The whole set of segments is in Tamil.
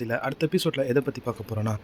சில அடுத்த எபிசோட்ல எதை பற்றி பார்க்க போகிறோன்னா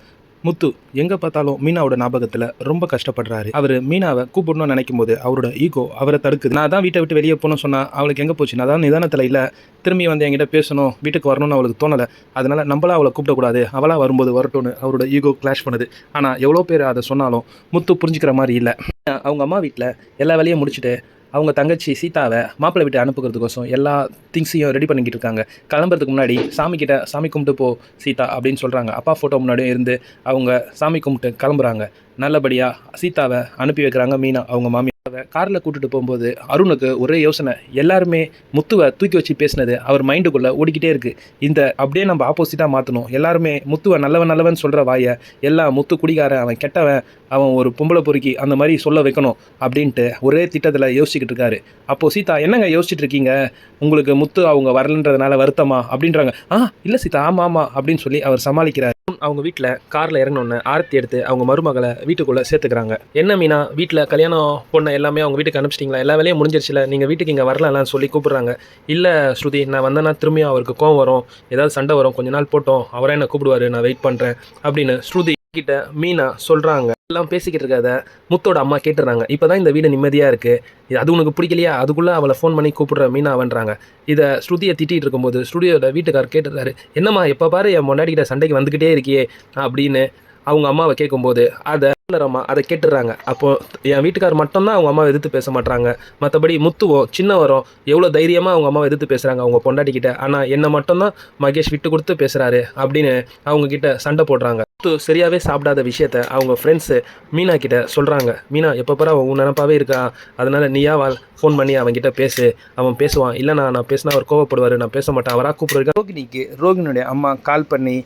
முத்து எங்கே பார்த்தாலும் மீனாவோட ஞாபகத்தில் ரொம்ப கஷ்டப்படுறாரு. அவர் மீனாவை கூப்பிடணும்னு நினைக்கும் போது அவரோட ஈகோ அவரை தடுக்குது. நான் தான் வீட்டை விட்டு வெளியே போகணும்னு சொன்னால் அவளுக்கு எங்கே போச்சு? நான் தான் நிதானத்தில் இல்லை. திரும்பி வந்து என்கிட்ட பேசணும் வீட்டுக்கு வரணும்னு அவளுக்கு தோணலை. அதனால் நம்மளா அவளை கூப்பிடக்கூடாது அவளாக வரும்போது வரட்டும்னு அவரோட ஈகோ கிளாஷ் பண்ணுது. ஆனால் எவ்வளோ பேர் அதை சொன்னாலும் முத்து புரிஞ்சுக்கிற மாதிரி இல்லை. அவங்க அம்மா வீட்டில் எல்லா வேலையும் முடிச்சுட்டு அவங்க தங்கச்சி சீதாவை மாப்பிள்ளை வீட்டு அனுப்புகிறதுக்கோசம் எல்லா திங்ஸையும் ரெடி பண்ணிக்கிட்டு இருக்காங்க கிளம்புறதுக்கு முன்னாடி சாமி கிட்ட சாமி கும்பிட்டு போ சீதா அப்படின்னு சொல்கிறாங்க அப்பா ஃபோட்டோ முன்னாடியும் இருந்து அவங்க சாமி கும்பிட்டு கிளம்புறாங்க. நல்லபடியாக சீதாவை அனுப்பி வைக்கிறாங்க மீனா அவங்க மாமி காரில் கூட்டிட்டு போகும்போது அருணுக்கு ஒரே யோசனை. எல்லாருமே முத்துவை தூக்கி வச்சு பேசினது அவர் மைண்டுக்குள்ளே ஓடிக்கிட்டே இருக்குது இந்த அப்படியே நம்ம ஆப்போசிட்டாக மாற்றணும் எல்லாருமே முத்துவை நல்லவன் நல்லவன் சொல்கிற வாயை எல்லாம் முத்து குடிகாரன் அவன் கெட்டவன் அவன் ஒரு பொம்பளை பொறுக்கி அந்த மாதிரி சொல்ல வைக்கணும் அப்படின்ட்டு ஒரே திட்டத்தில் யோசிச்சுக்கிட்டு இருக்காரு. அப்போது சீதா என்னங்க யோசிச்சுட்டு இருக்கீங்க? உங்களுக்கு முத்து அவங்க வரலன்றதுனால வருத்தமா? அப்படின்றாங்க. ஆ இல்லை சீதா ஆமாம் ஆமாம் அப்படின்னு சொல்லி அவர் சமாளிக்கிறார். அவங்க வீட்டில் காரில் இறங்கினோன்னு ஆரத்தி எடுத்து அவங்க மருமகளை வீட்டுக்குள்ளே சேர்த்துக்கிறாங்க. என்ன மீனா வீட்டில் கல்யாணம் பொண்ணை எல்லாமே அவங்க வீட்டுக்கு அனுப்பிச்சிட்டிங்களா? எல்லா வேலையும் முடிஞ்சிருச்சுல நீங்கள் வீட்டுக்கு இங்கே வரலாம் சொல்லி கூப்பிட்றாங்க. இல்லை ஸ்ருதி நான் வந்தேன்னா திரும்பியும் அவருக்கு கோவம் வரும். ஏதாவது சண்டை வரும் கொஞ்ச நாள் போட்டோம் அவரே என்ன கூப்பிடுவாரு நான் வெயிட் பண்ணுறேன் அப்படின்னு ஸ்ருதி கிட்ட மீனா சொல்கிறாங்க எல்லாம் பேசிக்கிட்டு இருக்காத முத்தோட அம்மா கேட்டுறாங்க. இப்போ தான் இந்த வீடு நிம்மதியாக இருக்குது இது அது உனக்கு பிடிக்கலையா? அதுக்குள்ளே அவளை ஃபோன் பண்ணி கூப்பிடுற மீனா அவன்றாங்க இதை ஸ்ருதியை திட்டிகிட்டு இருக்கும்போது ஸ்ருதியோட வீட்டுக்கார் கேட்டுறாரு. என்னம்மா எப்போ பாரு என் முன்னாடி கிட்ட சண்டைக்கு வந்துக்கிட்டே இருக்கியே அப்படின்னு அவங்க அம்மாவை கேட்கும்போது அதை அம்மா அதை கேட்டுடுறாங்க அப்போ என் வீட்டுக்கார் மட்டும்தான் அவங்க அம்மாவை எதிர்த்து பேச மாட்டாங்க மற்றபடி முத்துவோ சின்னவரும் எவ்வளோ தைரியமாக அவங்க அம்மாவை எதிர்த்து பேசுகிறாங்க அவங்க பொண்டாட்டிக்கிட்ட ஆனால் என்னை மட்டும்தான் மகேஷ் விட்டு கொடுத்து பேசுகிறாரு அப்படின்னு அவங்கக்கிட்ட சண்டை போடுறாங்க. முத்து சரியாகவே சாப்பிடாத விஷயத்த அவங்க ஃப்ரெண்ட்ஸு மீனா கிட்ட சொல்கிறாங்க மீனா எப்போ பாரு அவன் உன் நினப்பாவே இருக்கா? அதனால நீயா வாழ் ஃபோன் பண்ணி அவன்கிட்ட பேசு. அவன் பேசுவான். இல்லைண்ணா நான் பேசினா அவர் கோவப்படுவார். நான் பேச மாட்டேன். அவராக கூப்பிடுறேன் ரோகிணிக்கு ரோகிணியுடைய அம்மா கால் பண்ணி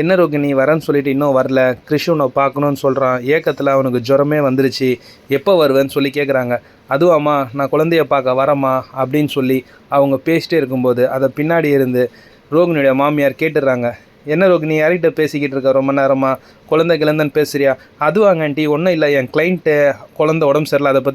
என்ன ரோகிணி வரேன்னு சொல்லிட்டு இன்னும் வரல. கிருஷ் உன்னை பார்க்கணுன்னு சொல்கிறான் ஏக்கத்தில் அவனுக்கு ஜுரமே வந்துருச்சு. எப்போ வருவேன்னு சொல்லி கேட்குறாங்க அதுவும் அம்மா நான் குழந்தைய பார்க்க வரேம்மா அப்படின்னு சொல்லி அவங்க பேசிட்டே இருக்கும்போது அதை பின்னாடி இருந்து ரோகிணியுடைய மாமியார் கேட்டுடுறாங்க என்ன ரோகிணி யார்கிட்ட பேசிக்கிட்டு இருக்க ரொம்ப நேரமாக குழந்தை கிழந்தன்னு பேசுறியா? அதுவாங்க ஆண்டி ஒன்றும் இல்லை என் கிளைண்ட்டு குழந்தை உடம்பு சரியில்லை அதை பற்றி